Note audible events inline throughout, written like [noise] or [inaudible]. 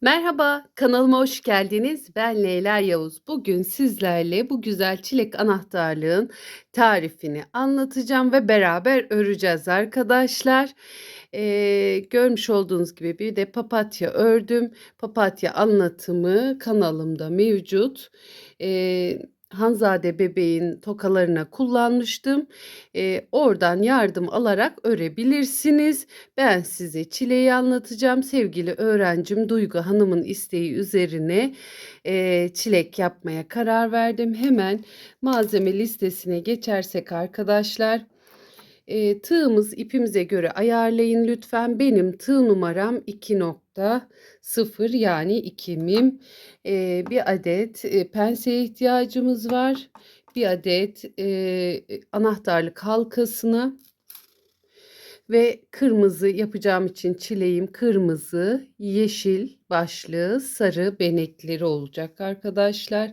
Merhaba, kanalıma hoş geldiniz. Ben Leyla Yavuz. Bugün sizlerle bu güzel çilek anahtarlığın tarifini anlatacağım ve beraber öreceğiz arkadaşlar. Eee, görmüş olduğunuz gibi bir de papatya ördüm. Papatya anlatımı kanalımda mevcut. Eee Hanzade bebeğin tokalarına kullanmıştım. Eee, oradan yardım alarak örebilirsiniz. Ben size çileyi anlatacağım. Sevgili öğrencim Duygu Hanım'ın isteği üzerine eee, çilek yapmaya karar verdim. Hemen malzeme listesine geçersek arkadaşlar. Eee, tığımız ipimize göre ayarlayın lütfen. Benim tığ numaram 2.0 yani 2 mim. Eee, bir adet e, penseye ihtiyacımız var. Bir adet e, anahtarlık halkasına ve kırmızı yapacağım için çileğim kırmızı, yeşil başlığı, sarı benekleri olacak arkadaşlar.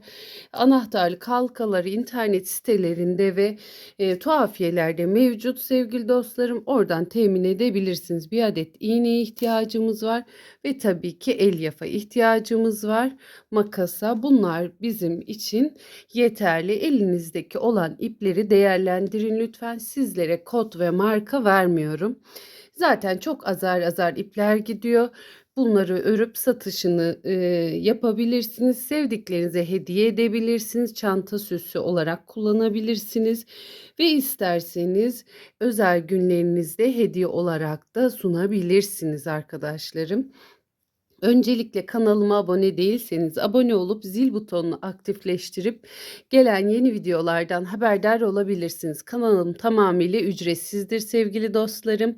Anahtarlık halkaları internet sitelerinde ve e, tuhafiyelerde mevcut sevgili dostlarım. Oradan temin edebilirsiniz. Bir adet iğneye ihtiyacımız var ve tabii ki elyaf'a ihtiyacımız var. Makasa bunlar bizim için yeterli. Elinizdeki olan ipleri değerlendirin lütfen. Sizlere kod ve marka vermiyorum. Zaten çok azar azar ipler gidiyor. Bunları örüp satışını e, yapabilirsiniz. Sevdiklerinize hediye edebilirsiniz. Çanta süsü olarak kullanabilirsiniz. Ve isterseniz özel günlerinizde hediye olarak da sunabilirsiniz arkadaşlarım. Öncelikle kanalıma abone değilseniz abone olup zil butonunu aktifleştirip gelen yeni videolardan haberdar olabilirsiniz. Kanalım tamamıyla ücretsizdir sevgili dostlarım.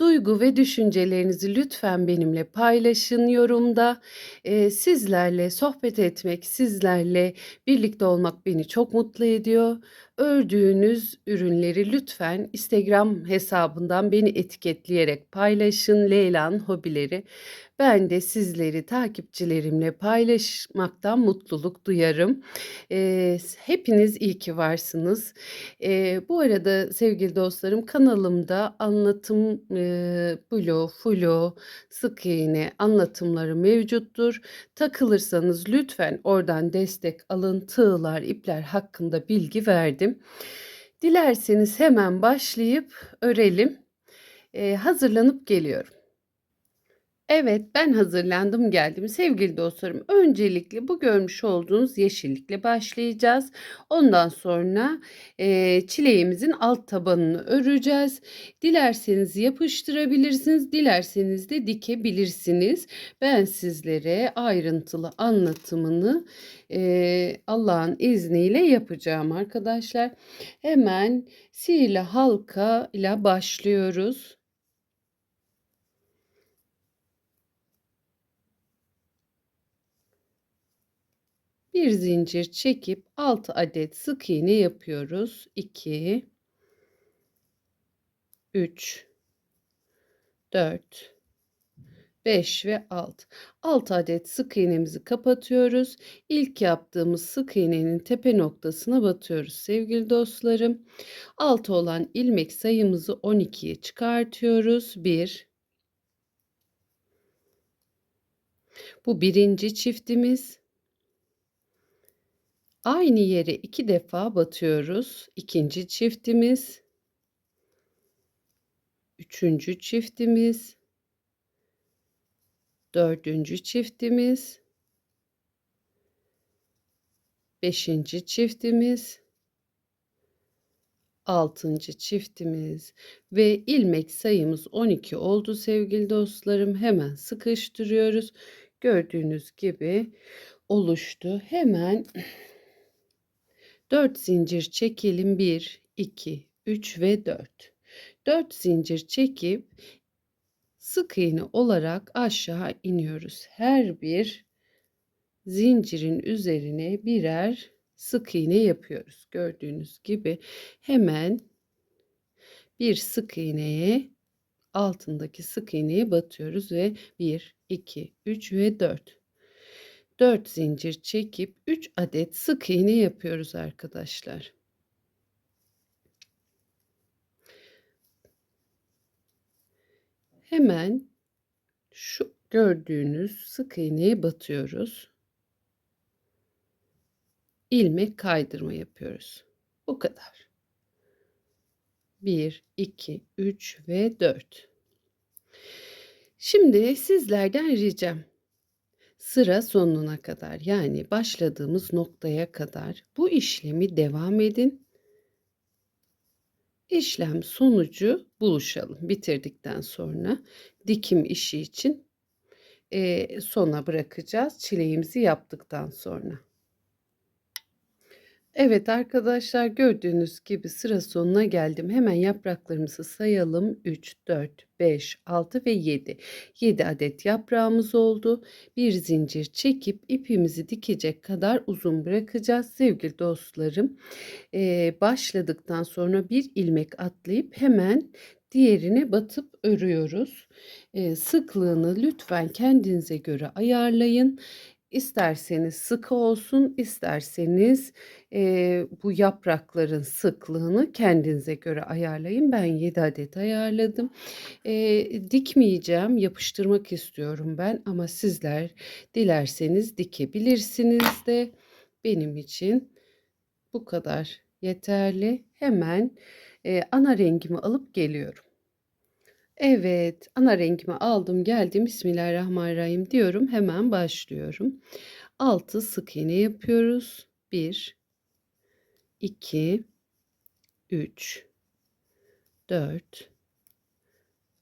Duygu ve düşüncelerinizi lütfen benimle paylaşın yorumda. Ee, sizlerle sohbet etmek, sizlerle birlikte olmak beni çok mutlu ediyor. Ördüğünüz ürünleri lütfen Instagram hesabından beni etiketleyerek paylaşın. Leyla'nın hobileri. Ben de sizleri takipçilerimle paylaşmaktan mutluluk duyarım. Eee, hepiniz iyi ki varsınız. Eee, bu arada sevgili dostlarım kanalımda anlatım eee blog, flo, sık iğne anlatımları mevcuttur. Takılırsanız lütfen oradan destek alın. Tığlar, ipler hakkında bilgi verdim. Dilerseniz hemen başlayıp örelim. Eee, hazırlanıp geliyorum. Evet, ben hazırlandım geldim. Sevgili dostlarım, öncelikle bu görmüş olduğunuz yeşillikle başlayacağız. Ondan sonra e, çileğimizin alt tabanını öreceğiz. Dilerseniz yapıştırabilirsiniz, dilerseniz de dikebilirsiniz. Ben sizlere ayrıntılı anlatımını e, Allah'ın izniyle yapacağım arkadaşlar. Hemen sihirli halka ile başlıyoruz. Bir zincir çekip 6 adet sık iğne yapıyoruz. 2 3 4 5 ve 6. 6 adet sık iğnemizi kapatıyoruz. İlk yaptığımız sık iğnenin tepe noktasına batıyoruz sevgili dostlarım. 6 olan ilmek sayımızı 12'ye çıkartıyoruz. 1 Bu birinci çiftimiz. Aynı yere iki defa batıyoruz. İkinci çiftimiz. Üçüncü çiftimiz. Dördüncü çiftimiz. Beşinci çiftimiz. Altıncı çiftimiz ve ilmek sayımız 12 oldu sevgili dostlarım. Hemen sıkıştırıyoruz. Gördüğünüz gibi oluştu. Hemen [clears throat] 4 zincir çekelim. 1, 2, 3 ve 4. 4 zincir çekip sık iğne olarak aşağı iniyoruz. Her bir zincirin üzerine birer sık iğne yapıyoruz. Gördüğünüz gibi hemen bir sık iğneye altındaki sık iğneye batıyoruz ve 1, 2, 3 ve 4. 4 zincir çekip 3 adet sık iğne yapıyoruz arkadaşlar. Hemen şu Gördüğünüz sık iğneye batıyoruz. İlmek kaydırma yapıyoruz. Bu kadar. 1, 2, 3 ve 4. Şimdi sizlerden ricam sıra sonuna kadar yani başladığımız noktaya kadar bu işlemi devam edin. İşlem sonucu buluşalım. Bitirdikten sonra dikim işi için e, sona bırakacağız çileğimizi yaptıktan sonra. Evet arkadaşlar gördüğünüz gibi sıra sonuna geldim. Hemen yapraklarımızı sayalım. 3, 4, 5, 6 ve 7. 7 adet yaprağımız oldu. Bir zincir çekip ipimizi dikecek kadar uzun bırakacağız. Sevgili dostlarım başladıktan sonra bir ilmek atlayıp hemen diğerine batıp örüyoruz. Sıklığını lütfen kendinize göre ayarlayın. İsterseniz sıkı olsun, isterseniz e, bu yaprakların sıklığını kendinize göre ayarlayın. Ben 7 adet ayarladım. E, dikmeyeceğim, yapıştırmak istiyorum ben ama sizler dilerseniz dikebilirsiniz de benim için bu kadar yeterli. Hemen e, ana rengimi alıp geliyorum. Evet, ana rengimi aldım, geldim. Bismillahirrahmanirrahim diyorum. Hemen başlıyorum. 6 sık iğne yapıyoruz. 1 2 3 4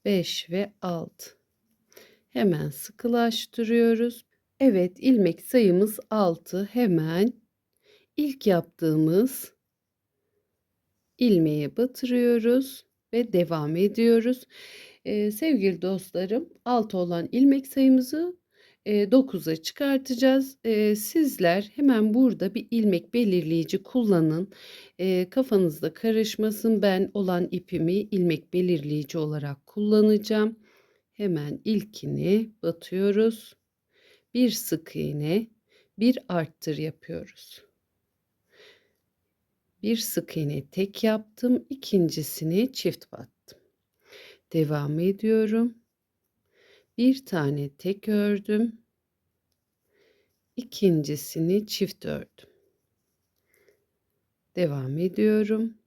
5 ve 6. Hemen sıkılaştırıyoruz. Evet, ilmek sayımız 6. Hemen ilk yaptığımız ilmeğe batırıyoruz ve devam ediyoruz. Ee, sevgili dostlarım, 6 olan ilmek sayımızı e, 9'a çıkartacağız. Sizler hemen burada bir ilmek belirleyici kullanın. Kafanızda karışmasın. Ben olan ipimi ilmek belirleyici olarak kullanacağım. Hemen ilkini batıyoruz. Bir sık iğne, bir arttır yapıyoruz. Bir sık iğne tek yaptım. ikincisini çift battım. Devam ediyorum. Bir tane tek ördüm. İkincisini çift ördüm. Devam ediyorum.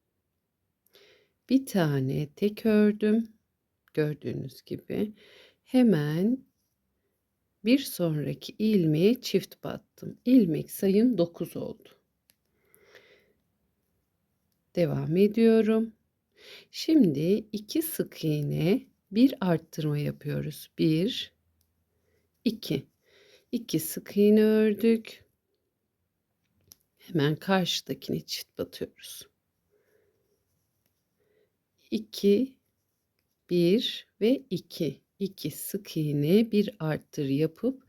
Bir tane tek ördüm. Gördüğünüz gibi hemen bir sonraki ilmeğe çift battım. İlmek sayım 9 oldu. Devam ediyorum. Şimdi iki sık iğne, bir arttırma yapıyoruz. 1 2 2 sık iğne ördük. Hemen karşıdakini çift batıyoruz. 2 1 ve 2 2 sık iğne bir arttır yapıp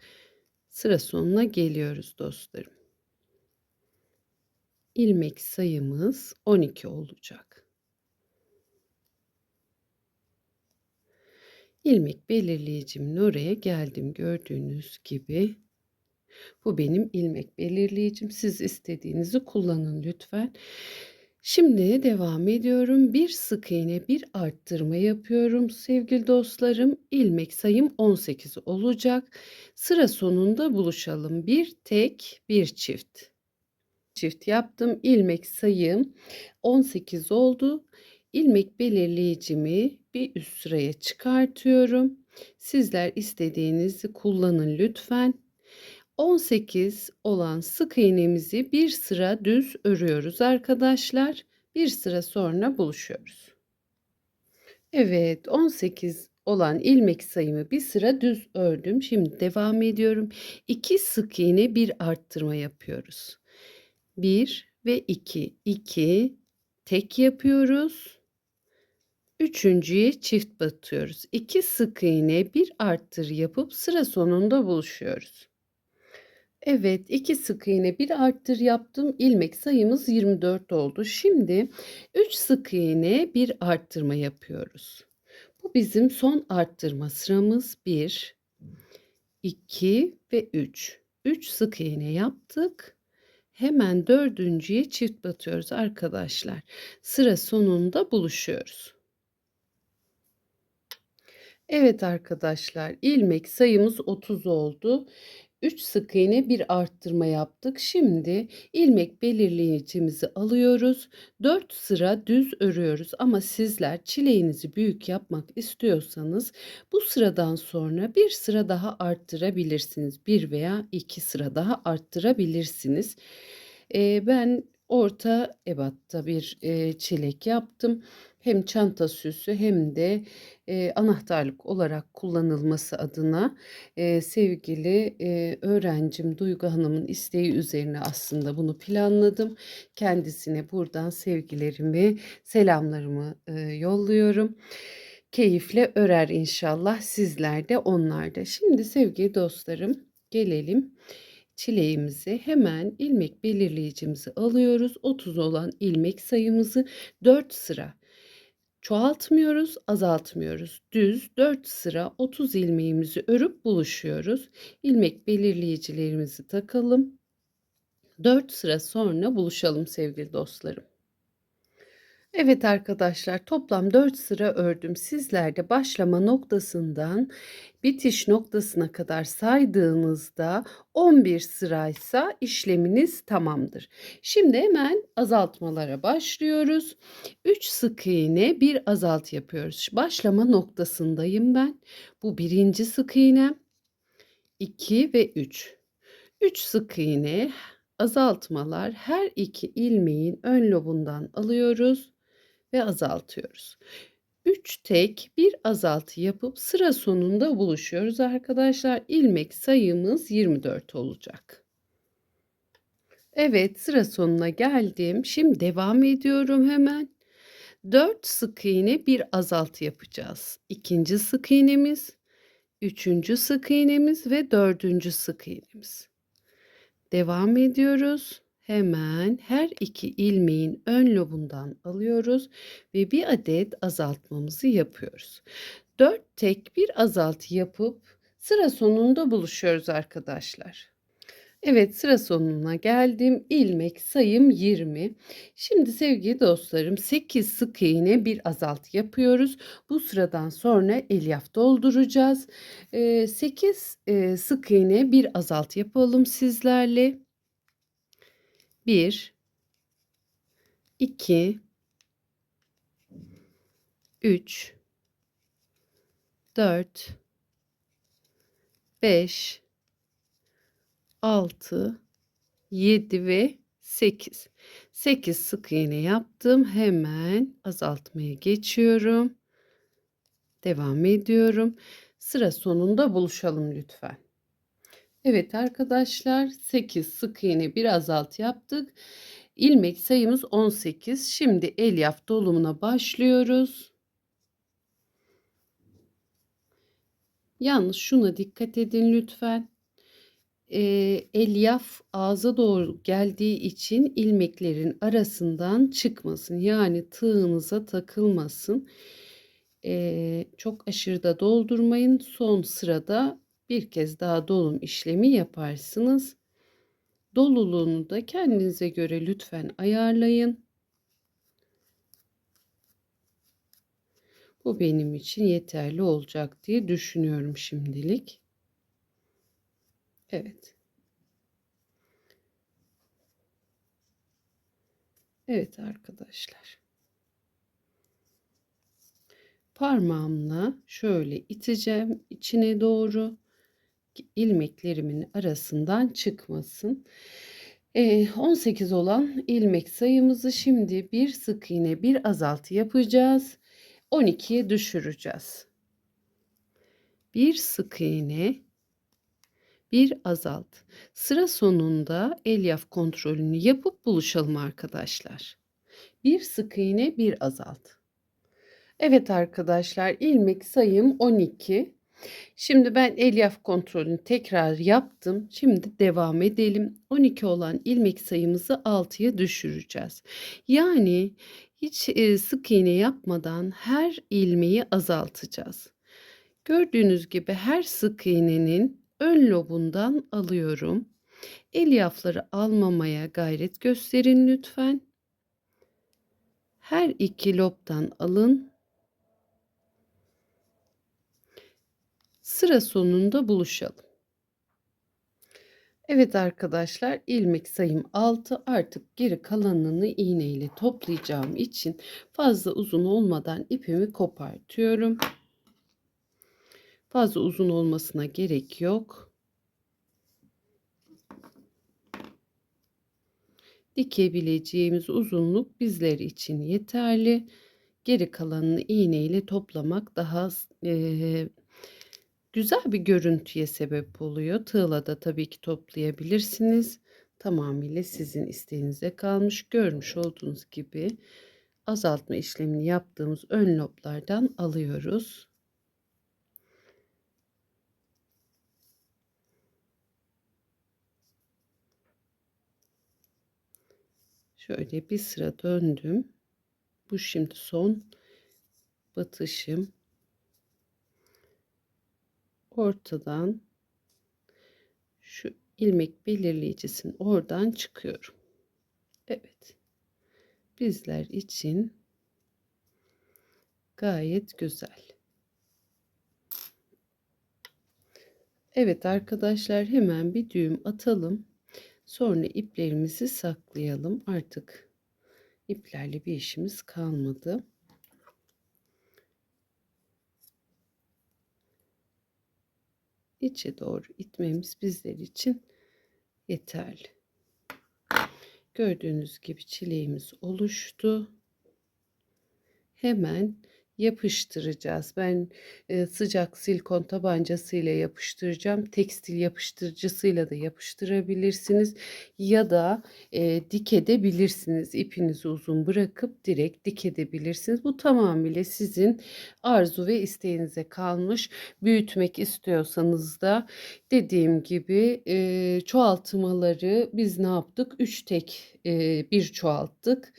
sıra sonuna geliyoruz dostlarım. İlmek sayımız 12 olacak. İlmek belirleyicimin oraya geldim gördüğünüz gibi. Bu benim ilmek belirleyicim. Siz istediğinizi kullanın lütfen. Şimdi devam ediyorum. Bir sık iğne, bir arttırma yapıyorum sevgili dostlarım. İlmek sayım 18 olacak. Sıra sonunda buluşalım. Bir tek, bir çift. Çift yaptım. İlmek sayım 18 oldu. İlmek belirleyicimi bir üst sıraya çıkartıyorum. Sizler istediğinizi kullanın lütfen. 18 olan sık iğnemizi bir sıra düz örüyoruz arkadaşlar. Bir sıra sonra buluşuyoruz. Evet 18 olan ilmek sayımı bir sıra düz ördüm. Şimdi devam ediyorum. 2 sık iğne bir arttırma yapıyoruz. 1 ve 2 2 tek yapıyoruz. Üçüncüye çift batıyoruz. 2 sık iğne bir arttır yapıp sıra sonunda buluşuyoruz. Evet, 2 sık iğne bir arttır yaptım. İlmek sayımız 24 oldu. Şimdi 3 sık iğne bir arttırma yapıyoruz. Bu bizim son arttırma sıramız 1 2 ve 3. 3 sık iğne yaptık. Hemen dördüncüye çift batıyoruz arkadaşlar. Sıra sonunda buluşuyoruz. Evet arkadaşlar, ilmek sayımız 30 oldu. 3 sık iğne bir arttırma yaptık. Şimdi ilmek belirleyicimizi alıyoruz. 4 sıra düz örüyoruz ama sizler çileğinizi büyük yapmak istiyorsanız bu sıradan sonra bir sıra daha arttırabilirsiniz. Bir veya iki sıra daha arttırabilirsiniz. Ee, ben orta ebatta bir e, çilek yaptım. Hem çanta süsü hem de e, anahtarlık olarak kullanılması adına e, sevgili e, öğrencim Duygu Hanım'ın isteği üzerine aslında bunu planladım. Kendisine buradan sevgilerimi, selamlarımı e, yolluyorum. Keyifle örer inşallah sizler de onlar da. Şimdi sevgili dostlarım gelelim çileğimizi hemen ilmek belirleyicimizi alıyoruz. 30 olan ilmek sayımızı 4 sıra çoğaltmıyoruz, azaltmıyoruz. Düz 4 sıra 30 ilmeğimizi örüp buluşuyoruz. İlmek belirleyicilerimizi takalım. 4 sıra sonra buluşalım sevgili dostlarım. Evet arkadaşlar toplam 4 sıra ördüm. Sizler de başlama noktasından bitiş noktasına kadar saydığınızda 11 sıraysa işleminiz tamamdır. Şimdi hemen azaltmalara başlıyoruz. 3 sık iğne bir azalt yapıyoruz. Başlama noktasındayım ben. Bu birinci sık iğnem. 2 ve 3. 3 sık iğne azaltmalar her iki ilmeğin ön lobundan alıyoruz ve azaltıyoruz. 3 tek bir azaltı yapıp sıra sonunda buluşuyoruz arkadaşlar. İlmek sayımız 24 olacak. Evet sıra sonuna geldim. Şimdi devam ediyorum hemen. 4 sık iğne bir azaltı yapacağız. İkinci sık iğnemiz, üçüncü sık iğnemiz ve dördüncü sık iğnemiz. Devam ediyoruz. Hemen her iki ilmeğin ön lobundan alıyoruz ve bir adet azaltmamızı yapıyoruz. 4 tek bir azaltı yapıp sıra sonunda buluşuyoruz arkadaşlar. Evet sıra sonuna geldim. İlmek sayım 20. Şimdi sevgili dostlarım 8 sık iğne bir azaltı yapıyoruz. Bu sıradan sonra elyaf dolduracağız. 8 sık iğne bir azaltı yapalım sizlerle. 1 2 3 4 5 6 7 ve 8. 8 sık iğne yaptım. Hemen azaltmaya geçiyorum. Devam ediyorum. Sıra sonunda buluşalım lütfen. Evet arkadaşlar 8 sık iğne bir azalt yaptık. İlmek sayımız 18. Şimdi elyaf dolumuna başlıyoruz. Yalnız şuna dikkat edin lütfen. E, elyaf ağza doğru geldiği için ilmeklerin arasından çıkmasın. Yani tığınıza takılmasın. E, çok aşırı da doldurmayın. Son sırada bir kez daha dolum işlemi yaparsınız. Doluluğunu da kendinize göre lütfen ayarlayın. Bu benim için yeterli olacak diye düşünüyorum şimdilik. Evet. Evet arkadaşlar. Parmağımla şöyle iteceğim içine doğru ilmeklerimin arasından çıkmasın. 18 olan ilmek sayımızı şimdi bir sık iğne bir azaltı yapacağız. 12'ye düşüreceğiz. Bir sık iğne bir azalt. Sıra sonunda elyaf kontrolünü yapıp buluşalım arkadaşlar. Bir sık iğne bir azalt. Evet arkadaşlar ilmek sayım 12. Şimdi ben elyaf kontrolünü tekrar yaptım. Şimdi devam edelim. 12 olan ilmek sayımızı 6'ya düşüreceğiz. Yani hiç e, sık iğne yapmadan her ilmeği azaltacağız. Gördüğünüz gibi her sık iğnenin ön lobundan alıyorum. Elyafları almamaya gayret gösterin lütfen. Her iki lobdan alın Sıra sonunda buluşalım. Evet arkadaşlar ilmek sayım 6 artık geri kalanını iğne ile toplayacağım için fazla uzun olmadan ipimi kopartıyorum. Fazla uzun olmasına gerek yok. Dikebileceğimiz uzunluk bizler için yeterli. Geri kalanını iğne ile toplamak daha e, güzel bir görüntüye sebep oluyor. Tığla da tabii ki toplayabilirsiniz. Tamamıyla sizin isteğinize kalmış. Görmüş olduğunuz gibi azaltma işlemini yaptığımız ön loblardan alıyoruz. Şöyle bir sıra döndüm. Bu şimdi son batışım. Ortadan şu ilmek belirleyicisinin oradan çıkıyorum. Evet. Bizler için gayet güzel. Evet arkadaşlar hemen bir düğüm atalım. Sonra iplerimizi saklayalım. Artık iplerle bir işimiz kalmadı. İçe doğru itmemiz bizler için yeterli. Gördüğünüz gibi çileğimiz oluştu. Hemen yapıştıracağız. Ben e, sıcak silikon tabancasıyla yapıştıracağım. Tekstil yapıştırıcısıyla da yapıştırabilirsiniz. Ya da e, dikedebilirsiniz. İpinizi uzun bırakıp direkt dikedebilirsiniz. Bu tamamıyla sizin arzu ve isteğinize kalmış. Büyütmek istiyorsanız da dediğim gibi e, çoğaltmaları biz ne yaptık? 3 tek e, bir çoğalttık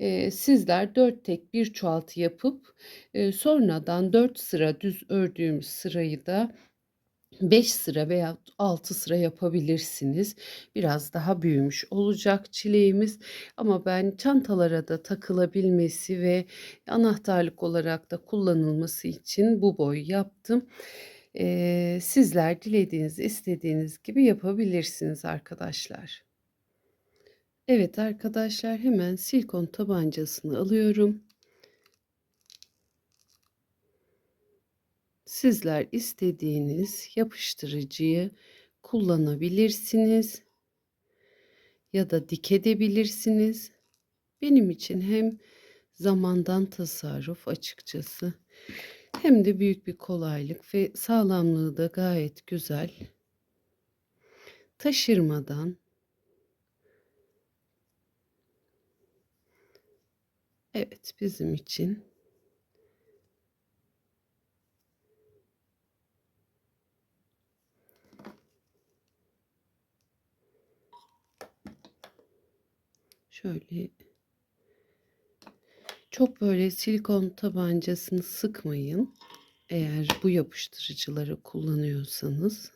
e, sizler 4 tek bir çoğaltı yapıp e, sonradan 4 sıra düz ördüğümüz sırayı da 5 sıra veya 6 sıra yapabilirsiniz. Biraz daha büyümüş olacak çileğimiz ama ben çantalara da takılabilmesi ve anahtarlık olarak da kullanılması için bu boy yaptım. Ee, sizler dilediğiniz, istediğiniz gibi yapabilirsiniz arkadaşlar. Evet arkadaşlar hemen silikon tabancasını alıyorum. Sizler istediğiniz yapıştırıcıyı kullanabilirsiniz ya da dikedebilirsiniz. Benim için hem zamandan tasarruf açıkçası hem de büyük bir kolaylık ve sağlamlığı da gayet güzel. Taşırmadan Evet bizim için. Şöyle. Çok böyle silikon tabancasını sıkmayın. Eğer bu yapıştırıcıları kullanıyorsanız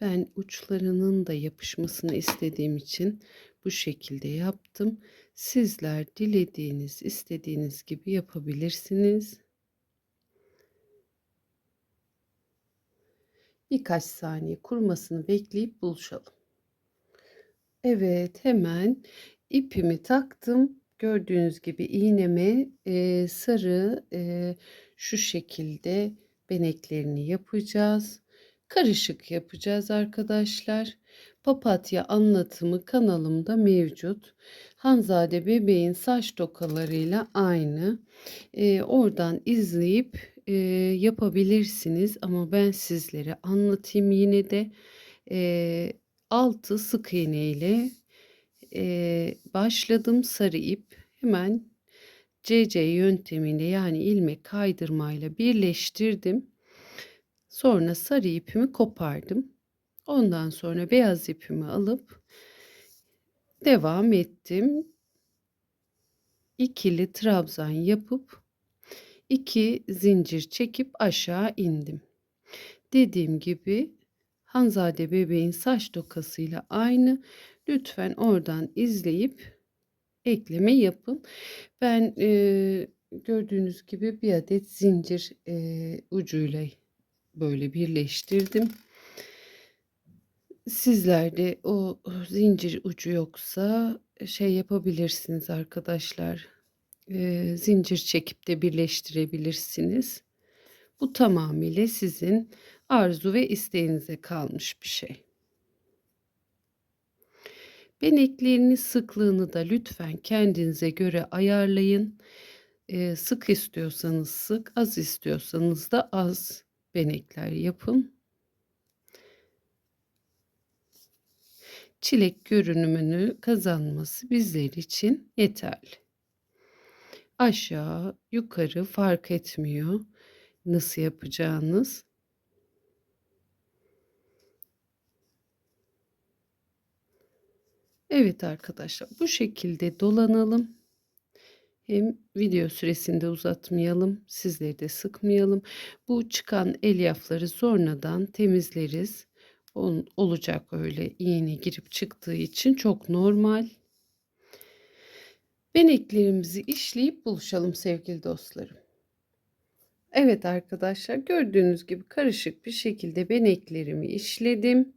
Ben uçlarının da yapışmasını istediğim için bu şekilde yaptım. Sizler dilediğiniz, istediğiniz gibi yapabilirsiniz. Birkaç saniye kurumasını bekleyip buluşalım. Evet, hemen ipimi taktım. Gördüğünüz gibi iğneme e, sarı e, şu şekilde beneklerini yapacağız karışık yapacağız arkadaşlar. Papatya anlatımı kanalımda mevcut. Hanzade bebeğin saç tokalarıyla aynı. Ee, oradan izleyip e, yapabilirsiniz ama ben sizlere anlatayım yine de e, altı sık iğne ile e, başladım sarı ip hemen CC yöntemiyle yani ilmek kaydırmayla birleştirdim. Sonra sarı ipimi kopardım. Ondan sonra beyaz ipimi alıp devam ettim. İkili trabzan yapıp iki zincir çekip aşağı indim. Dediğim gibi Hanzade bebeğin saç dokasıyla aynı. Lütfen oradan izleyip ekleme yapın. Ben e, gördüğünüz gibi bir adet zincir e, ucuyla böyle birleştirdim. Sizler de o zincir ucu yoksa şey yapabilirsiniz arkadaşlar. E, zincir çekip de birleştirebilirsiniz. Bu tamamıyla sizin arzu ve isteğinize kalmış bir şey. Beneklerinin sıklığını da lütfen kendinize göre ayarlayın. Ee, sık istiyorsanız sık, az istiyorsanız da az benekler yapın. Çilek görünümünü kazanması bizler için yeterli. Aşağı, yukarı fark etmiyor nasıl yapacağınız. Evet arkadaşlar bu şekilde dolanalım. Hem video süresinde uzatmayalım, sizleri de sıkmayalım. Bu çıkan elyafları sonradan temizleriz. Ol, olacak öyle iğne girip çıktığı için çok normal. Beneklerimizi işleyip buluşalım sevgili dostlarım. Evet arkadaşlar gördüğünüz gibi karışık bir şekilde beneklerimi işledim.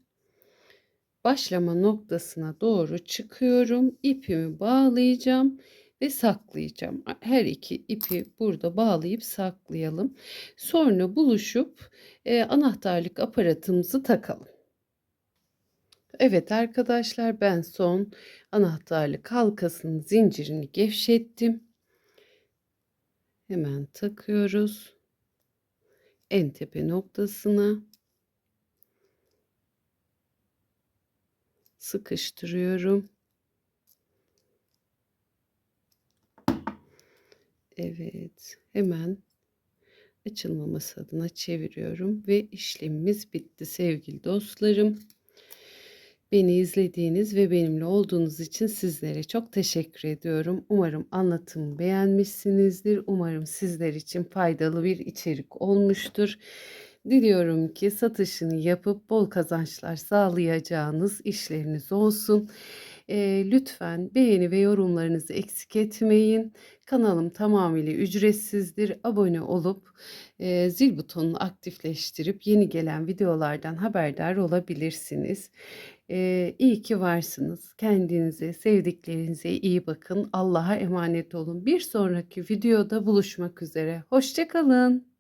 Başlama noktasına doğru çıkıyorum. İpimi bağlayacağım ve saklayacağım. Her iki ipi burada bağlayıp saklayalım. Sonra buluşup e, anahtarlık aparatımızı takalım. Evet arkadaşlar ben son anahtarlık halkasının zincirini gevşettim. Hemen takıyoruz. En tepe noktasına sıkıştırıyorum. Evet, hemen açılmaması adına çeviriyorum ve işlemimiz bitti sevgili dostlarım. Beni izlediğiniz ve benimle olduğunuz için sizlere çok teşekkür ediyorum. Umarım anlatımı beğenmişsinizdir. Umarım sizler için faydalı bir içerik olmuştur. Diliyorum ki satışını yapıp bol kazançlar sağlayacağınız işleriniz olsun. E, lütfen beğeni ve yorumlarınızı eksik etmeyin. Kanalım tamamıyla ücretsizdir. Abone olup e, zil butonunu aktifleştirip yeni gelen videolardan haberdar olabilirsiniz. E, iyi ki varsınız. Kendinize, sevdiklerinize iyi bakın. Allah'a emanet olun. Bir sonraki videoda buluşmak üzere. Hoşçakalın.